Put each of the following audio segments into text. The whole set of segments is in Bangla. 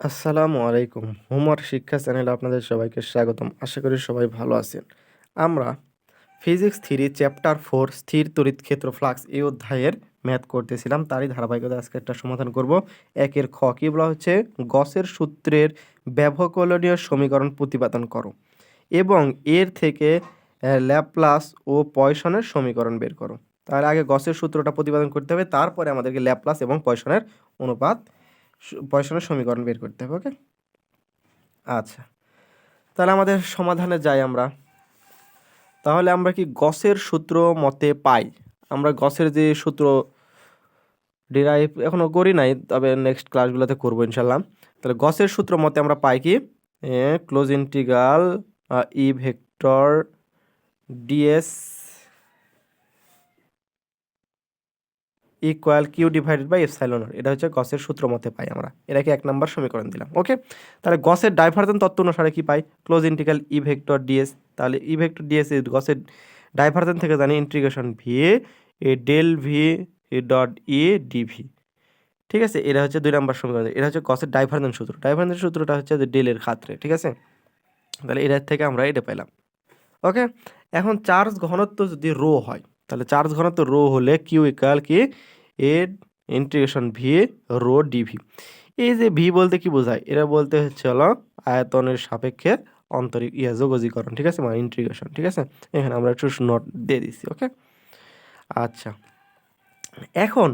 আসসালামু আলাইকুম। হোমওয়ার্ক শিক্ষা চ্যানেলে আপনাদের সবাইকে স্বাগতম। আশা করি সবাই ভালো আছেন। আমরা ফিজিক্স থ্রি চ্যাপ্টার ফোর স্থির তড়িৎ ক্ষেত্র ফ্লাক্স এই অধ্যায়ের ম্যাথ করতেছিলাম। তারই ধারাবাহিকতা আজকে একটা সমাধান করব। একের খ কী বলা হচ্ছে? গসের সূত্রের ব্যবকলনীয় সমীকরণ প্রতিপাদন করো এবং এর থেকে ল্যাপ্লাস ও পয়সনের সমীকরণ বের করো। তাহলে আগে গসের সূত্রটা প্রতিপাদন করতে হবে। তারপরে আমাদেরকে ল্যাপ্লাস এবং পয়সনের অনুপাত পয়সনের সমীকরণ বের করতে হবে ওকে আচ্ছা তাহলে আমাদের সমাধানে যাই আমরা। তাহলে আমরা কি গসের সূত্র মতে পাই? আমরা গসের যে সূত্র ডিরাইভ এখনও করি নাই, তবে নেক্সট ক্লাসগুলোতে করব ইনশাল্লাহ তাহলে গসের সূত্র মতে আমরা পাই কি? Close integral E vector DS equal Q divided by epsilon এটা হচ্ছে গসের সূত্র মতে পাই আমরা। এটাকে এক নম্বর সমীকরণ দিলাম ওকে তাহলে গসের ডাইভারজেন তত্ত্ব অনুসারে কি পাই? Close integral E vector DS তাহলে ই ভেক্টর ডিএস গসের ডাইভারজেন থেকে জানি integration V A del V dot E DV ঠিক আছে? এটা হচ্ছে দুই নম্বর সমীকরণ। এটা হচ্ছে গসের ডাইভারজেন সূত্র। ডাইভারজেন সূত্রটা হচ্ছে ডেলের খাত্রে, ঠিক আছে? তাহলে এটার থেকে আমরা এটা পেলাম ওকে এখন চার্জ ঘনত্ব যদি রো হয় তাহলে চার্জ ঘনত্ব রো হলে কিউ ইকাল কি? A integration V rho DV এই যে ভি বলতে কি বোঝায়? এটা বলতে হচ্ছে হলো আয়তনের সাপেক্ষে অন্তরিক ইয়া, যোগজীকরণ, ঠিক আছে? মানে ইন্টিগ্রেশন ঠিক আছে? এখানে আমরা একটু নোট দিয়ে দিচ্ছি ওকে আচ্ছা। এখন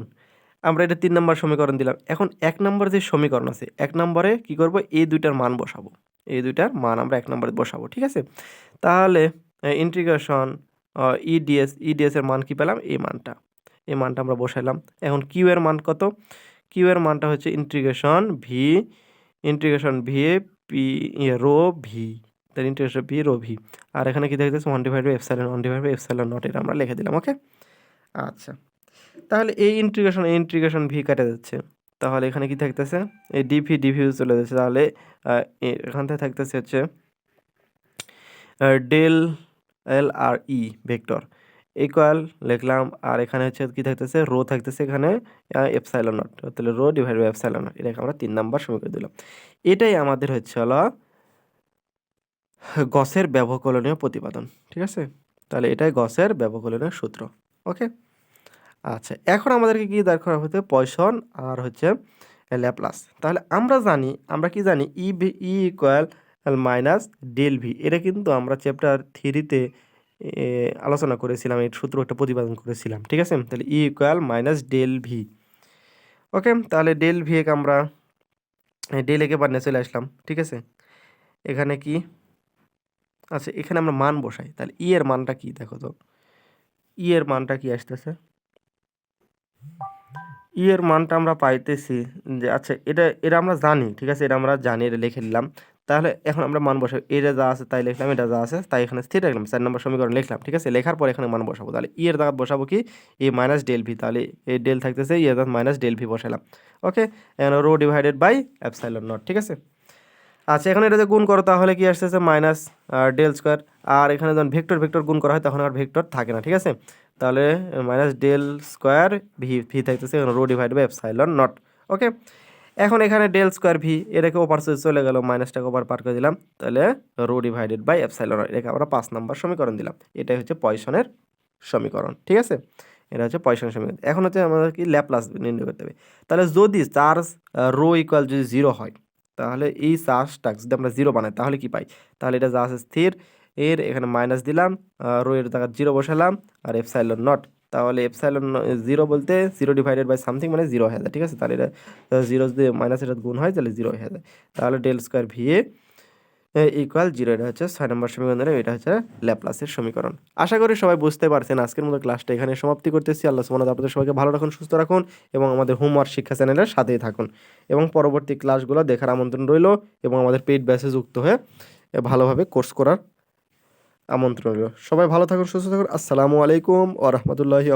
আমরা এটা তিন নম্বর সমীকরণ দিলাম। এখন এক নম্বর যে সমীকরণ আছে, এক নম্বরে কি করব? এই দুইটার মান বসাবো। এই দুইটার মান আমরা এক নম্বরে বসাবো, ঠিক আছে? তাহলে ইন্টিগ্রেশন ইডিএস ইডিএস এর মান কি পেলাম? এই মানটা। এই মানটা আমরা বসাইলাম। এখন কিউ এর মান কত? কিউ এর মানটা হচ্ছে integration V integration V P rho V তার ইন্টিগ্রেশন ভি রো ভি আর এখানে কি দেখতেছে one divide by epsilon one divide by epsilon not এটা আমরা লিখে দিলাম ওকে আচ্ছা। তাহলে এই ইন্টিগ্রেশন এই ইন্টিগ্রেশন ভি কাটা যাচ্ছে। তাহলে এখানে কি থাকতেছে? এই ডিভি ডিভি চলে যাচ্ছে। তাহলে এখান থেকে থাকতেছে হচ্ছে ডেল এল আর ই ভেক্টর। ইকুয়াল লিখলাম, আর এখানে হচ্ছে কি থাকতেছে? রো থাকতেছে এখানে এপসাইলন নট। তাহলে rho divide by epsilon not. এটাকে আমরা তিন নাম্বার সমীকরণ দিলাম। এটাই আমাদের হচ্ছে হলো গসের ব্যবকলনীয় প্রতিপাদন, ঠিক আছে? তাহলে এটাই গসের ব্যবকলনীয় সূত্র, ওকে? আচ্ছা এখন আমাদেরকে কি দরকার হতে পয়সন আর হচ্ছে ল্যাপ্লাস। তাহলে আমরা জানি, আমরা কি জানি? E E equal minus del V এটা কিন্তু আমরা চ্যাপ্টার থ্রিতে আলোচনা করেছিলাম, এই সূত্র একটা প্রতিপাদন করেছিলাম, ঠিক আছে? তাহলে E equal minus del V okay তাহলে ডেল ভি এক আমরা ডেল একে বানিয়ে চলে আসলাম, ঠিক আছে? এখানে কি? আচ্ছা এখানে আমরা মান বসাই। তাহলে ই এর মানটা কি? দেখো তো ই এর মানটা কি আসতেছে? ই এর মানটা আমরা পাইতেছি যে আচ্ছা এটা এটা আমরা জানি, ঠিক আছে? এটা আমরা জানি, এটা লিখে নিলাম। তাহলে এখন আমরা মান বসাবো এটা যা আছে তাই লিখলাম, এটা যা আছে তাই এখানে স্থির রাখলাম, চার নম্বর সমীকরণ লিখলাম, ঠিক আছে? লেখার পর এখানে মান বসাবো, তাহলে ই এর জায়গা বসাবো কি? এ মাইনাস ডেল ভি তাহলে এ ডেল থাকতেছে ই এর মাইনাস ডেল ভি বসালাম ওকে এখন rho divided by epsilon naught ঠিক আছে? আচ্ছা এখানে এটাতে গুণ করো, তাহলে কি আসতেছে? মাইনাস ডেল স্কোয়ার আর এখানে যখন ভেক্টর ভেক্টর গুণ করা হয়, তখন আর ভেক্টর থাকে না, ঠিক আছে? তাহলে minus del square V V থাকতেছে, এখানে rho divide by epsilon naught okay এখন এখানে ডেল স্কোয়ার ভি এটাকে ওপার চলে গেল মাইনাসটাকে ওপার পার করে দিলাম। তাহলে rho divided by epsilon naught এটাকে আমরা পাঁচ নাম্বার সমীকরণ দিলাম। এটাই হচ্ছে পয়সনের সমীকরণ, ঠিক আছে? এটা হচ্ছে পয়সনের সমীকরণ। এখন হচ্ছে আমাদের কি ল্যাপ্লাস নির্ণয় করতে হবে। তাহলে যদি চার্জ রো ইকুয়াল যদি জিরো হয়, তাহলে এই চার্জটা যদি আমরা জিরো বানাই, তাহলে কি পাই? তাহলে এটা যা আছে স্থির, এর এখানে মাইনাস দিলাম রো এর জায়গা জিরো বসালাম, আর এফসাইলন নট তাহলে এফসাইলন জিরো বলতে জিরো ডিভাইডেড বাই সামথিং মানে জিরো হয়ে যায়, ঠিক আছে? তাহলে এটা জিরো যদি মাইনাস এটা গুণ হয়, তাহলে জিরো হয়ে যায়। তাহলে ডেল স্কোয়ার ভি এ ইকুয়াল জিরো, এটা হচ্ছে ছয় নম্বর সমীকরণ এটা হচ্ছে ল্যাপ্লাসের সমীকরণ। আশা করি সবাই বুঝতে পারছেন, আজকের মতো ক্লাসটা এখানে সমাপ্তি করতেছি। আল্লাহ সুমন আপনাদের সবাইকে ভালো রাখুন, সুস্থ রাখুন এবং আমাদের হোমওয়ার্ক শিক্ষা চ্যানেলের সাথেই থাকুন। এবং পরবর্তী ক্লাসগুলো দেখার আমন্ত্রণ রইল এবং আমাদের পেইড ব্যাচে যুক্ত হয়ে ভালোভাবে কোর্স করার আমন্ত্রণ রইল। সবাই ভালো থাকুন সুস্থ থাকুন। আসসালামু আলাইকুম ও রহমতুল্লাহি